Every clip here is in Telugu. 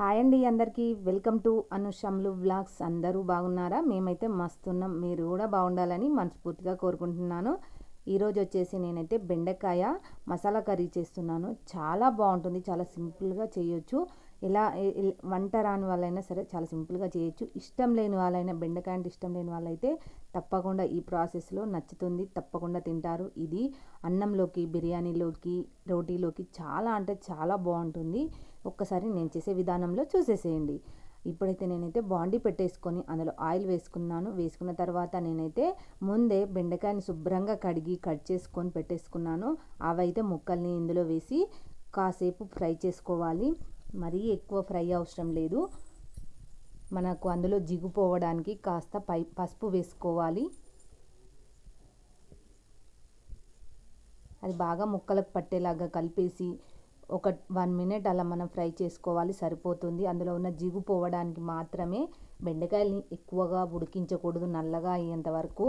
హాయ్ అండి అందరికీ. వెల్కమ్ టు అనుషమ్లు వ్లాగ్స్ అందరూ బాగున్నారా? మేమైతే మస్తున్నాం. మీరు కూడా బాగుండాలని మనస్ఫూర్తిగా కోరుకుంటున్నాను. ఈరోజు వచ్చేసి నేనైతే బెండకాయ మసాలా కర్రీ చేస్తున్నాను. చాలా బాగుంటుంది. చాలా సింపుల్గా చేయొచ్చు. ఎలా వంట రాని వాళ్ళైనా సరే చాలా సింపుల్గా చేయొచ్చు. ఇష్టం లేని వాళ్ళైనా బెండకాయ అంటే ఇష్టం లేని వాళ్ళైతే తప్పకుండా ఈ ప్రాసెస్లో నచ్చుతుంది. తప్పకుండా తింటారు. ఇది అన్నంలోకి బిర్యానీలోకి రోటీలోకి చాలా అంటే చాలా బాగుంటుంది. ఒక్కసారి నేను చేసే విధానంలో చూసేసేయండి. ఇప్పుడైతే నేనైతే బాండీ పెట్టేసుకొని అందులో ఆయిల్ వేసుకున్నాను. వేసుకున్న తర్వాత నేనైతే ముందే బెండకాయని శుభ్రంగా కడిగి కట్ చేసుకొని పెట్టేసుకున్నాను. అవైతే ముక్కల్ని ఇందులో వేసి కాసేపు ఫ్రై చేసుకోవాలి. మరీ ఎక్కువ ఫ్రై అవసరం లేదు. మనకు అందులో జిగుపోవడానికి కాస్త పై పసుపు వేసుకోవాలి. అది బాగా ముక్కలకు పట్టేలాగా కలిపేసి ఒక వన్ మినిట్ అలా మనం ఫ్రై చేసుకోవాలి సరిపోతుంది. అందులో ఉన్న జిగు పోవడానికి మాత్రమే బెండకాయల్ని ఎక్కువగా ఉడికించకూడదు నల్లగా అయ్యేంత వరకు.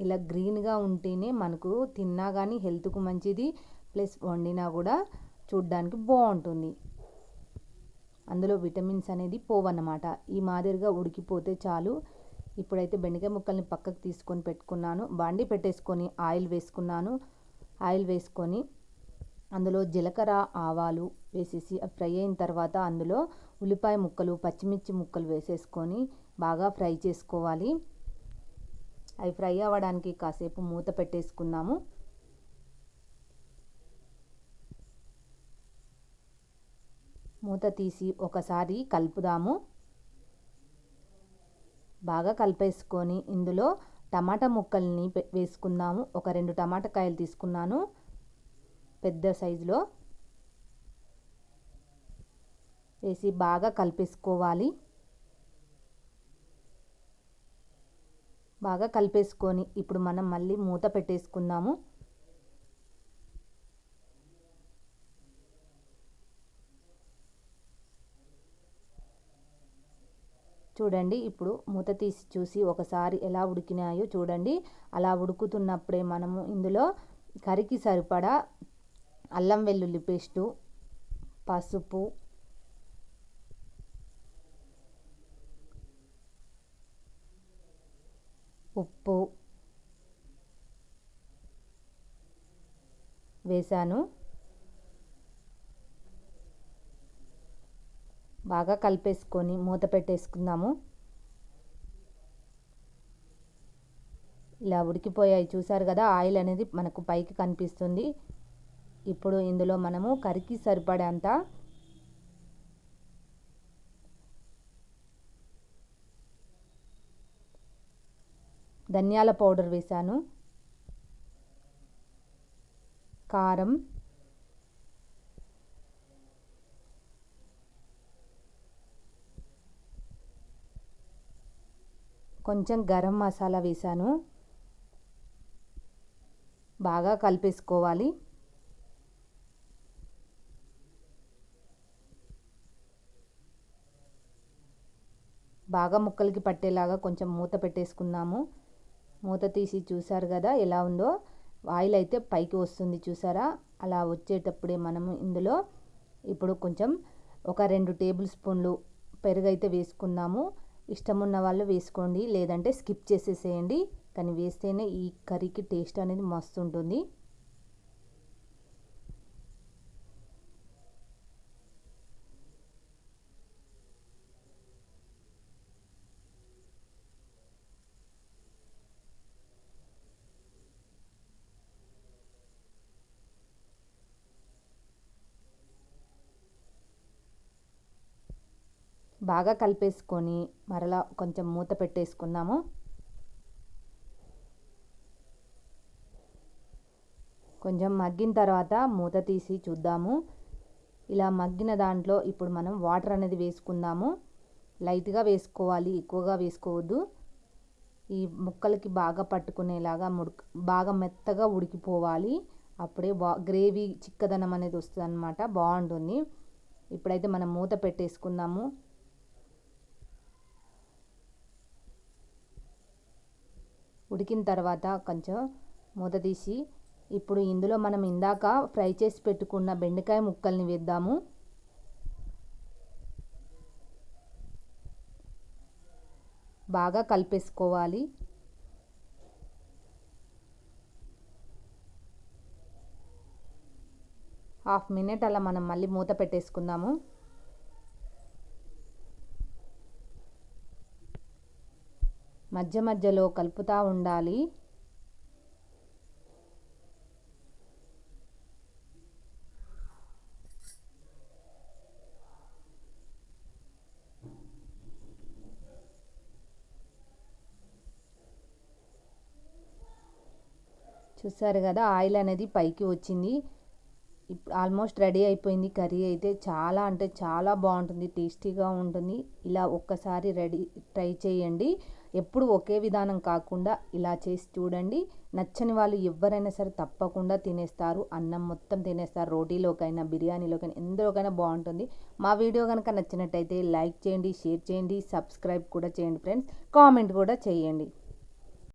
ఇలా గ్రీన్గా ఉంటేనే మనకు తిన్నా కానీ హెల్త్కు మంచిది ప్లస్ వండినా కూడా చూడ్డానికి బాగుంటుంది. అందులో విటమిన్స్ అనేది పోవన్నమాట. ఈ మాదిరిగా ఉడికిపోతే చాలు. ఇప్పుడైతే బెండకాయ ముక్కల్ని పక్కకు తీసుకొని పెట్టుకున్నాను. బాండి పెట్టేసుకొని ఆయిల్ వేసుకున్నాను. ఆయిల్ వేసుకొని అందులో జీలకర్ర ఆవాలు వేసేసి ఫ్రై అయిన తర్వాత అందులో ఉల్లిపాయ ముక్కలు పచ్చిమిర్చి ముక్కలు వేసేసుకొని బాగా ఫ్రై చేసుకోవాలి. అవి ఫ్రై అవ్వడానికి కాసేపు మూత పెట్టేసుకున్నాము మూత తీసి ఒకసారి కలుపుదాము. బాగా కలిపేసుకొని ఇందులో టమాటా ముక్కల్ని వేసుకుందాము. ఒక రెండు టమాటా కాయలు తీసుకున్నాను పెద్ద సైజులో. వేసి బాగా కలిపేసుకోవాలి. బాగా కలిపేసుకొని ఇప్పుడు మనం మళ్ళీ మూత పెట్టేసుకుందాము. చూడండి. ఇప్పుడు మూత తీసి చూసి ఒకసారి ఎలా ఉడికినాయో చూడండి. అలా ఉడుకుతున్నప్పుడే మనము ఇందులో కరికి సరిపడా అల్లం వెల్లుల్లి పేస్టు పసుపు ఉప్పు వేశాను. బాగా కలిపేసుకొని మూత పెట్టేసుకుందాము. ఇలా ఉడికిపోయాయి. చూసారు కదా ఆయిల్ అనేది మనకు పైకి కనిపిస్తుంది. ఇప్పుడు ఇందులో మనము కరికి సరిపడేంత ధనియాల పౌడర్ వేశాను. కారం కొంచెం గరం మసాలా వేసాను. బాగా కలిపేసుకోవాలి. బాగా ముక్కలకి పట్టేలాగా కొంచెం మూత పెట్టేసుకుందాము. మూత తీసి చూసారు కదా ఎలా ఉందో? ఆయిల్ అయితే పైకి వస్తుంది చూసారా? అలా వచ్చేటప్పుడే మనము ఇందులో ఇప్పుడు కొంచెం ఒక రెండు టేబుల్ స్పూన్లు పెరుగు అయితే వేసుకుందాము. ఇష్టం ఉన్న వాళ్ళు వేసుకోండి. లేదంటే స్కిప్ చేసేసేయండి. కానీ వేస్తేనే ఈ కర్రీకి టేస్ట్ అనేది మస్తు ఉంటుంది బాగా కలిపేసుకొని మరలా కొంచెం మూత పెట్టేసుకుందాము. కొంచెం మగ్గిన తర్వాత మూత తీసి చూద్దాము. ఇలా మగ్గిన దాంట్లో ఇప్పుడు మనం వాటర్ అనేది వేసుకుందాము. లైట్గా వేసుకోవాలి ఎక్కువగా వేసుకోవద్దు. ఈ ముక్కలకి బాగా పట్టుకునేలాగా ముడుకు బాగా మెత్తగా ఉడికిపోవాలి. అప్పుడే బా గ్రేవీ చిక్కదనం అనేది వస్తుంది అనమాట బాగుంటుంది. ఇప్పుడైతే మనం మూత పెట్టేసుకుందాము. ఉడికిన తర్వాత కొంచెం మూత తీసి ఇప్పుడు ఇందులో మనం ఇందాక ఫ్రై చేసి పెట్టుకున్న బెండకాయ ముక్కల్ని వేద్దాము. బాగా కలిపేసుకోవాలి. హాఫ్ మినిట్ అలా మనం మళ్ళీ మూత పెట్టేసుకుందాము. మధ్య మధ్యలో కలుపుతూ ఉండాలి. చూసారు కదా ఆయిల్ అనేది పైకి వచ్చింది. ఇప్పుడు ఆల్మోస్ట్ రెడీ అయిపోయింది కర్రీ అయితే. చాలా అంటే చాలా బాగుంటుంది టేస్టీగా ఉంటుంది. ఇలా ఒక్కసారి రెడీ ట్రై చేయండి. ఎప్పుడు ఒకే విధానం కాకుండా ఇలా చేసి చూడండి. నచ్చని వాళ్ళు ఎవరైనా సరే తప్పకుండా తినేస్తారు. అన్నం మొత్తం తినేస్తారు. రోటీలోకైనా బిర్యానీలోకైనా ఎందులోకైనా బాగుంటుంది. మా వీడియో కనుక నచ్చినట్టయితే లైక్ చేయండి షేర్ చేయండి సబ్స్క్రైబ్ కూడా చేయండి ఫ్రెండ్స్. కామెంట్ కూడా చేయండి.